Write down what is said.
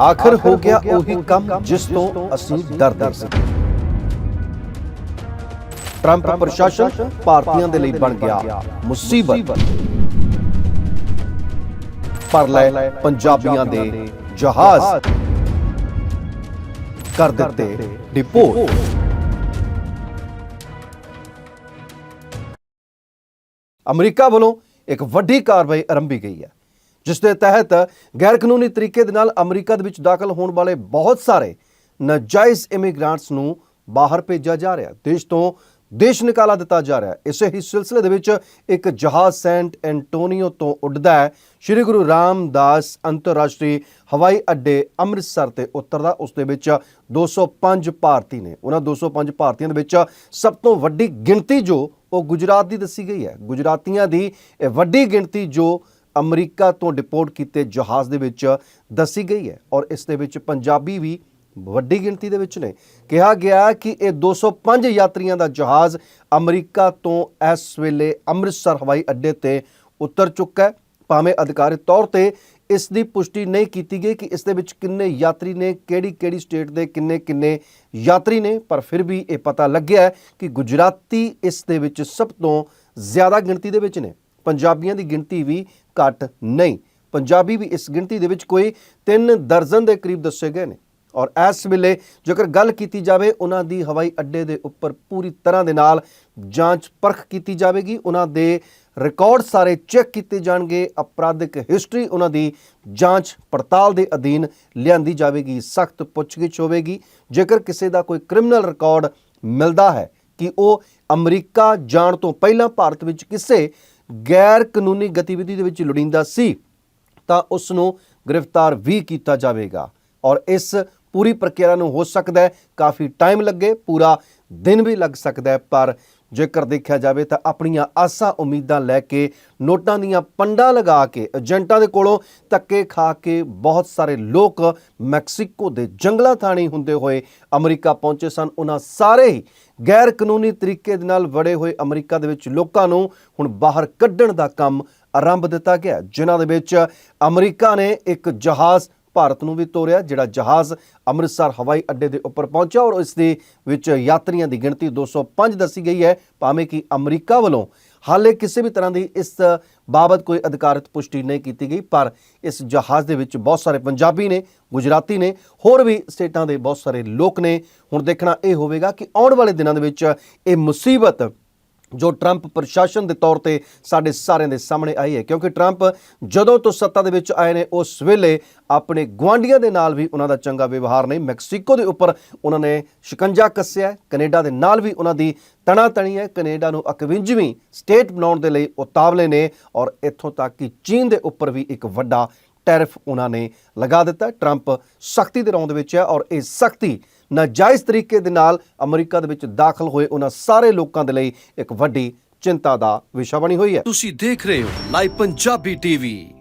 ਆਖਰ ਹੋ ਗਿਆ ਉਹੀ ਕੰਮ ਜਿਸ ਤੋਂ ਅਸੀਂ ਡਰਦੇ ਸੀ। ਟਰੰਪ ਪ੍ਰਸ਼ਾਸਨ ਭਾਰਤੀਆਂ ਦੇ ਲਈ ਬਣ ਗਿਆ ਮੁਸੀਬਤ। ਪਰ ਲੈ ਪੰਜਾਬੀਆਂ ਦੇ ਜਹਾਜ਼ ਕਰ ਦਿੱਤੇ ਡਿਪੋਰਟ ਅਮਰੀਕਾ ਵੱਲੋਂ ਇੱਕ ਵੱਡੀ ਕਾਰਵਾਈ ਆਰੰਭੀ ਗਈ ਹੈ। ਜਿਸ ਦੇ ਤਹਿਤ ਗੈਰ ਕਾਨੂੰਨੀ ਤਰੀਕੇ ਦੇ ਨਾਲ ਅਮਰੀਕਾ ਦੇ ਵਿੱਚ ਦਾਖਲ ਹੋਣ ਵਾਲੇ ਬਹੁਤ ਸਾਰੇ ਨਾਜਾਇਜ਼ ਇਮੀਗ੍ਰੈਂਟਸ ਨੂੰ ਬਾਹਰ ਭੇਜਿਆ ਜਾ ਰਿਹਾ ਦੇਸ਼ ਤੋਂ ਦੇਸ਼ ਨਿਕਾਲਾ ਦਿੱਤਾ ਜਾ ਰਿਹਾ ਇਸੇ ਹੀ ਸਿਲਸਿਲੇ ਦੇ ਵਿੱਚ ਇੱਕ ਜਹਾਜ਼ ਸੈਂਟ ਐਂਟੋਨੀਓ ਤੋਂ ਉੱਡਦਾ ਹੈ। ਸ੍ਰੀ ਗੁਰੂ ਰਾਮਦਾਸ ਅੰਤਰਰਾਸ਼ਟਰੀ ਹਵਾਈ ਅੱਡੇ ਅੰਮ੍ਰਿਤਸਰ ਤੇ ਉਤਰਦਾ। ਉਸ ਦੇ ਵਿੱਚ 205 ਭਾਰਤੀ ਨੇ। ਉਹਨਾਂ 205 ਭਾਰਤੀਆਂ ਦੇ ਵਿੱਚ ਸਭ ਤੋਂ ਵੱਡੀ ਗਿਣਤੀ ਜੋ ਉਹ ਗੁਜਰਾਤ ਦੀ ਦੱਸੀ ਗਈ ਹੈ। ਗੁਜਰਾਤੀਆਂ ਦੀ ਇਹ ਵੱਡੀ ਗਿਣਤੀ ਜੋ ਅਮਰੀਕਾ ਤੋਂ ਡਿਪੋਰਟ ਕੀਤੇ ਜਹਾਜ਼ ਦੇ ਵਿੱਚ ਦੱਸੀ ਗਈ ਹੈ ਔਰ ਇਸ ਦੇ ਵਿੱਚ ਪੰਜਾਬੀ ਵੀ ਵੱਡੀ ਗਿਣਤੀ ਦੇ ਵਿੱਚ ਨੇ। ਕਿਹਾ ਗਿਆ ਕਿ ਇਹ 205 ਯਾਤਰੀਆਂ ਦਾ ਜਹਾਜ਼ ਅਮਰੀਕਾ ਤੋਂ ਇਸ ਵੇਲੇ ਅੰਮ੍ਰਿਤਸਰ ਹਵਾਈ ਅੱਡੇ ਤੇ ਉਤਰ ਚੁੱਕਾ ਹੈ। ਭਾਵੇਂ ਅਧਿਕਾਰਿਤ ਤੌਰ ਤੇ ਇਸ ਦੀ ਪੁਸ਼ਟੀ ਨਹੀਂ ਕੀਤੀ ਗਈ ਕਿ ਇਸ ਦੇ ਵਿੱਚ ਕਿੰਨੇ ਯਾਤਰੀ ਨੇ ਕਿਹੜੀ ਕਿਹੜੀ ਸਟੇਟ ਦੇ ਕਿੰਨੇ ਕਿੰਨੇ ਯਾਤਰੀ ਨੇ, ਪਰ ਫਿਰ ਵੀ ਇਹ ਪਤਾ ਲੱਗਿਆ ਕਿ ਗੁਜਰਾਤੀ ਇਸ ਦੇ ਵਿੱਚ ਸਭ ਤੋਂ ਜ਼ਿਆਦਾ ਗਿਣਤੀ ਦੇ ਵਿੱਚ ਨੇ। ਪੰਜਾਬੀਆਂ ਦੀ ਗਿਣਤੀ ਵੀ ਘੱਟ ਨਹੀਂ। ਪੰਜਾਬੀ ਵੀ ਇਸ ਗਿਣਤੀ ਦੇ ਵਿੱਚ ਕੋਈ 3 ਦਰਜਨ ਦੇ ਕਰੀਬ ਦੱਸੇ ਗਏ ਨੇ। ਔਰ ਇਸ ਵੇਲੇ ਜੇਕਰ ਗੱਲ ਕੀਤੀ ਜਾਵੇ, ਉਹਨਾਂ ਦੀ ਹਵਾਈ ਅੱਡੇ ਦੇ ਉੱਪਰ ਪੂਰੀ ਤਰ੍ਹਾਂ ਦੇ ਨਾਲ ਜਾਂਚ ਪਰਖ ਕੀਤੀ ਜਾਵੇਗੀ। ਉਹਨਾਂ ਦੇ ਰਿਕਾਰਡ ਸਾਰੇ ਚੈੱਕ ਕੀਤੇ ਜਾਣਗੇ। ਅਪਰਾਧਿਕ ਹਿਸਟਰੀ ਉਹਨਾਂ ਦੀ ਜਾਂਚ ਪੜਤਾਲ ਦੇ ਅਧੀਨ ਲਿਆਂਦੀ ਜਾਵੇਗੀ, ਸਖਤ ਪੁੱਛਗਿੱਛ ਹੋਵੇਗੀ। ਜੇਕਰ ਕਿਸੇ ਦਾ ਕੋਈ ਕ੍ਰਿਮੀਨਲ ਰਿਕਾਰਡ ਮਿਲਦਾ ਹੈ ਕਿ ਉਹ ਅਮਰੀਕਾ ਜਾਣ ਤੋਂ ਪਹਿਲਾਂ ਭਾਰਤ ਵਿੱਚ ਕਿਸੇ ਗੈਰ ਕਾਨੂੰਨੀ ਗਤੀਵਿਧੀ ਦੇ ਵਿੱਚ ਲੋੜੀਂਦਾ ਸੀ, ਤਾਂ ਉਸ ਨੂੰ ਗ੍ਰਿਫਤਾਰ ਵੀ ਕੀਤਾ ਜਾਵੇਗਾ। ਔਰ ਇਸ ਪੂਰੀ ਪ੍ਰਕਿਰਿਆ ਨੂੰ ਹੋ ਸਕਦਾ ਹੈ, ਕਾਫੀ ਟਾਈਮ ਲੱਗੇ, ਪੂਰਾ ਦਿਨ ਵੀ ਲੱਗ ਸਕਦਾ ਹੈ, ਪਰ ਜੇਕਰ ਦੇਖਿਆ ਜਾਵੇ ਤਾਂ ਆਪਣੀਆਂ ਆਸਾਂ ਉਮੀਦਾਂ ਲੈ ਕੇ ਨੋਟਾਂ ਦੀਆਂ ਪੰਡਾਂ ਲਗਾ ਕੇ, ਏਜੰਟਾਂ ਦੇ ਕੋਲੋਂ ਧੱਕੇ ਖਾ ਕੇ ਬਹੁਤ ਸਾਰੇ ਲੋਕ ਮੈਕਸੀਕੋ ਦੇ ਜੰਗਲਾਂ ਥਾਣੀ ਹੁੰਦੇ ਹੋਏ ਅਮਰੀਕਾ ਪਹੁੰਚੇ ਸਨ। ਉਹਨਾਂ ਸਾਰੇ ਹੀ ਗੈਰ ਕਾਨੂੰਨੀ ਤਰੀਕੇ ਦੇ ਨਾਲ ਵੜੇ ਹੋਏ ਅਮਰੀਕਾ ਦੇ ਵਿੱਚ ਲੋਕਾਂ ਨੂੰ ਹੁਣ ਬਾਹਰ ਕੱਢਣ ਦਾ ਕੰਮ ਆਰੰਭ ਦਿੱਤਾ ਗਿਆ, ਜਿਨ੍ਹਾਂ ਦੇ ਵਿੱਚ ਅਮਰੀਕਾ ਨੇ ਇੱਕ ਜਹਾਜ਼ ਭਾਰਤ ਨੂੰ ਵੀ ਤੋਰਿਆ, ਜਿਹੜਾ ਜਹਾਜ਼ ਅੰਮ੍ਰਿਤਸਰ ਹਵਾਈ ਅੱਡੇ ਦੇ ਉੱਪਰ ਪਹੁੰਚਿਆ ਔਰ ਇਸ ਦੇ ਵਿੱਚ ਯਾਤਰੀਆਂ ਦੀ ਗਿਣਤੀ 205 ਦੱਸੀ ਗਈ ਹੈ, ਭਾਵੇਂ ਕਿ ਅਮਰੀਕਾ ਵੱਲੋਂ ਹਾਲੇ ਕਿਸੇ ਵੀ ਤਰ੍ਹਾਂ ਦੀ ਇਸ ਬਾਬਤ ਕੋਈ ਅਧਿਕਾਰਤ ਪੁਸ਼ਟੀ ਨਹੀਂ ਕੀਤੀ ਗਈ, ਪਰ ਇਸ ਜਹਾਜ਼ ਦੇ ਵਿੱਚ ਬਹੁਤ ਸਾਰੇ ਪੰਜਾਬੀ ਨੇ, ਗੁਜਰਾਤੀ ਨੇ, ਹੋਰ ਵੀ ਸਟੇਟਾਂ ਦੇ ਬਹੁਤ ਸਾਰੇ ਲੋਕ ਨੇ। ਹੁਣ ਦੇਖਣਾ ਇਹ ਹੋਵੇਗਾ ਕਿ ਆਉਣ ਵਾਲੇ ਦਿਨਾਂ ਦੇ ਵਿੱਚ ਇਹ ਮੁਸੀਬਤ ਜੋ ਟਰੰਪ ਪ੍ਰਸ਼ਾਸਨ ਦੇ ਤੌਰ ਤੇ ਸਾਡੇ ਸਾਰਿਆਂ ਦੇ ਸਾਹਮਣੇ ਆਈ ਹੈ। ਕਿਉਂਕਿ ਟਰੰਪ ਜਦੋਂ ਤੋਂ ਸੱਤਾ ਦੇ ਵਿੱਚ ਆਏ ਨੇ ਉਸ ਵੇਲੇ ਆਪਣੇ ਗਵਾਂਡੀਆਂ ਦੇ ਨਾਲ ਵੀ ਉਹਨਾਂ ਦਾ ਚੰਗਾ ਵਿਵਹਾਰ ਨਹੀਂ। ਮੈਕਸੀਕੋ ਦੇ ਉੱਪਰ ਉਹਨਾਂ ਨੇ ਸ਼ਿਕੰਜਾ ਕੱਸਿਆ ਹੈ, ਕੈਨੇਡਾ ਦੇ ਨਾਲ ਵੀ ਉਹਨਾਂ ਦੀ ਤਣਾ ਤਣੀ ਹੈ। ਕੈਨੇਡਾ ਨੂੰ 51ਵੀਂ ਸਟੇਟ ਬਣਾਉਣ ਦੇ ਲਈ ਉਤਾਵਲੇ ਨੇ ਔਰ ਇੱਥੋਂ ਤੱਕ ਕਿ ਚੀਨ ਦੇ ਉੱਪਰ ਵੀ ਇੱਕ ਵੱਡਾ ਟੈਰਿਫ ਉਹਨਾਂ ਨੇ ਲਗਾ ਦਿੱਤਾ। ਟਰੰਪ ਸਖਤੀ ਦੇ ਰੌਂਦ ਵਿੱਚ ਹੈ ਔਰ ਇਹ ਸਖਤੀ ਨਾਜਾਇਜ਼ ਤਰੀਕੇ ਦੇ ਨਾਲ ਅਮਰੀਕਾ ਦੇ ਵਿੱਚ ਦਾਖਲ ਹੋਏ ਉਹਨਾਂ ਸਾਰੇ ਲੋਕਾਂ ਦੇ ਲਈ ਇੱਕ ਵੱਡੀ ਚਿੰਤਾ ਦਾ ਵਿਸ਼ਾ ਬਣੀ ਹੋਈ ਹੈ। ਤੁਸੀਂ ਦੇਖ ਰਹੇ ਹੋ ਲਾਈਵ ਪੰਜਾਬੀ ਟੀਵੀ।